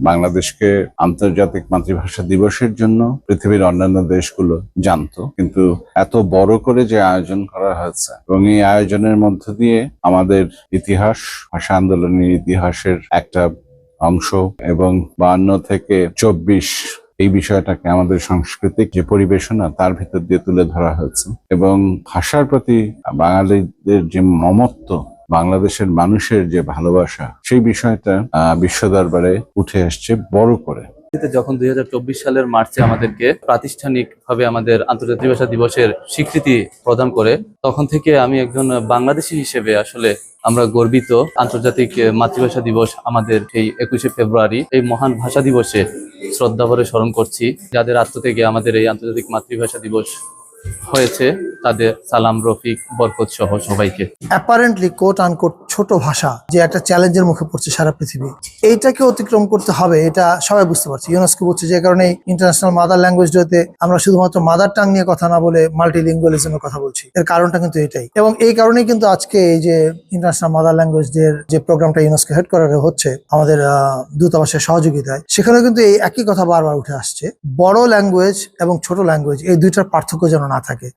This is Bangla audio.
বাংলাদেশকে আন্তর্জাতিক মাতৃভাষা দিবসের জন্য পৃথিবীর অন্যান্য দেশগুলো জানতো, কিন্তু এত বড় করে যে আয়োজন করা হয়েছে এবং এই আয়োজনের মধ্য দিয়ে আমাদের ইতিহাস, ভাষা আন্দোলনের ইতিহাসের একটা অংশ এবং বান্ন থেকে চব্বিশ এই বিষয়টাকে আমাদের সাংস্কৃতিক যে পরিবেশনা তার ভিতর দিয়ে তুলে ধরা হয়েছে এবং ভাষার প্রতি বাঙালিদের যে মমত্ব বাংলাদেশের মানুষের যে ভালোবাসা, সেই বিষয়টা বিশ্ব দরবারে উঠে আসছে বড় করে। যখন দুই হাজার চব্বিশ সালের মার্চে আমাদেরকে প্রাতিষ্ঠানিকভাবে আমাদের আন্তর্জাতিক ভাষা দিবসের স্বীকৃতি প্রদান করে, তখন থেকে আমি একজন বাংলাদেশী হিসেবে আসলে আমরা গর্বিত। আন্তর্জাতিক মাতৃভাষা দিবস আমাদের এই একুশে ফেব্রুয়ারি, এই মহান ভাষা দিবসে শ্রদ্ধাভরে স্মরণ করছি। যাদের আত্ম থেকে আমাদের এই আন্তর্জাতিক মাতৃভাষা দিবস হয়েছে, তাদের সালাম, রফিক, বরকত সহ সবাইকে। অ্যাপারেন্টলি কোট আনকোট ছোট ভাষা যে একটা চ্যালেঞ্জের মুখে পড়ছে সারা পৃথিবী। এইটাকে অতিক্রম করতে হবে, এটা সবাই বুঝতে পারছে। ইউনেস্কো বলছে যে কারণে ইন্টারন্যাশনাল মাদার ল্যাঙ্গুয়েজ ডেতে আমরা শুধুমাত্র মাদার টাং নিয়ে কথা না বলে মাল্টিলিঙ্গুয়ালিজমের কথা বলছি। এর কারণটা কিন্তু এটাই। এবং এই কারণেই কিন্তু আজকে এই যে ইন্টারন্যাশনাল মাদার ল্যাঙ্গুয়েজ ডে যে প্রোগ্রামটা ইউনেস্কো হেড করা হচ্ছে, আমাদের দূতাবাসের সহযোগিতায় সেখানে কিন্তু এই একই কথা বারবার উঠে আসছে। বড় ল্যাঙ্গুয়েজ এবং ছোট ল্যাঙ্গুয়েজ এই দুইটার পার্থক্য যেন না থাকে।